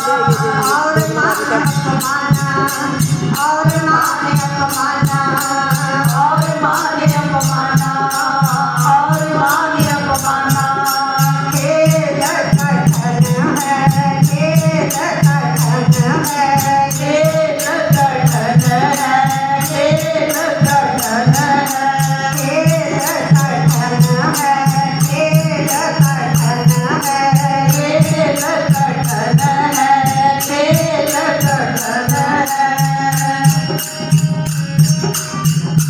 और मां और मां C'est.